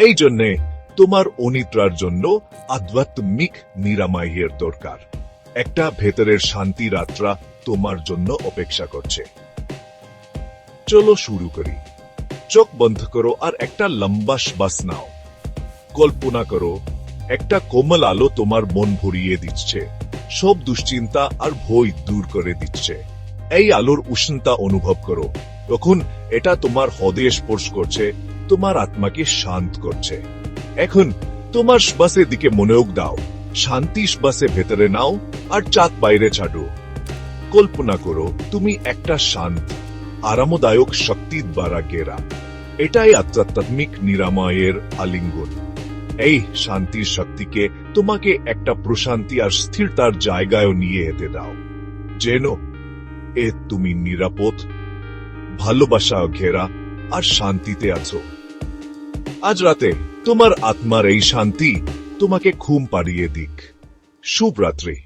এই জন্যে তোমার অনিদ্রার জন্য আধ্যাত্মিক নিরাময়ের দরকার। একটা ভেতরের শান্তি রাত্রা তোমার জন্য অপেক্ষা করছে। চলো শুরু করি। চোখ বন্ধ করো আর একটা লম্বা শ্বাস নাও। কল্পনা করো, একটা কোমল আলো তোমার মন ভরিয়ে দিচ্ছে। সব দুশ্চিন্তা আর ভয় দূর করে দিচ্ছে। এই আলোর উষ্ণতা অনুভব করো। তখন এটা তোমার হদে স্পর্শ করছে। তোমার আত্মাকে শান্ত করছে। এখন তোমার শ্বাসের দিকে মনোযোগ দাও। শান্তি শ্বাসে ভেতরে নাও আর চাঁদ বাইরে ছাড়ো। কল্পনা করো, তুমি একটা শান্ত, আরামদায়ক শক্তি দ্বারা গেরা এটাই আধ্যাত্মিক নিরাময়ের আলিঙ্গন। এই শান্তির শক্তিকে তোমাকে একটা প্রশান্তি আর স্থিরতার জায়গায় নিয়ে যেতে দাও। যেন এ তুমি নিরাপদ ভালোবাসা ঘেরা আর শান্তিতে আছো। আজ রাতে তোমার আত্মার এই শান্তি তোমাকে ঘুম পাড়িয়ে দিক। শুভরাত্রি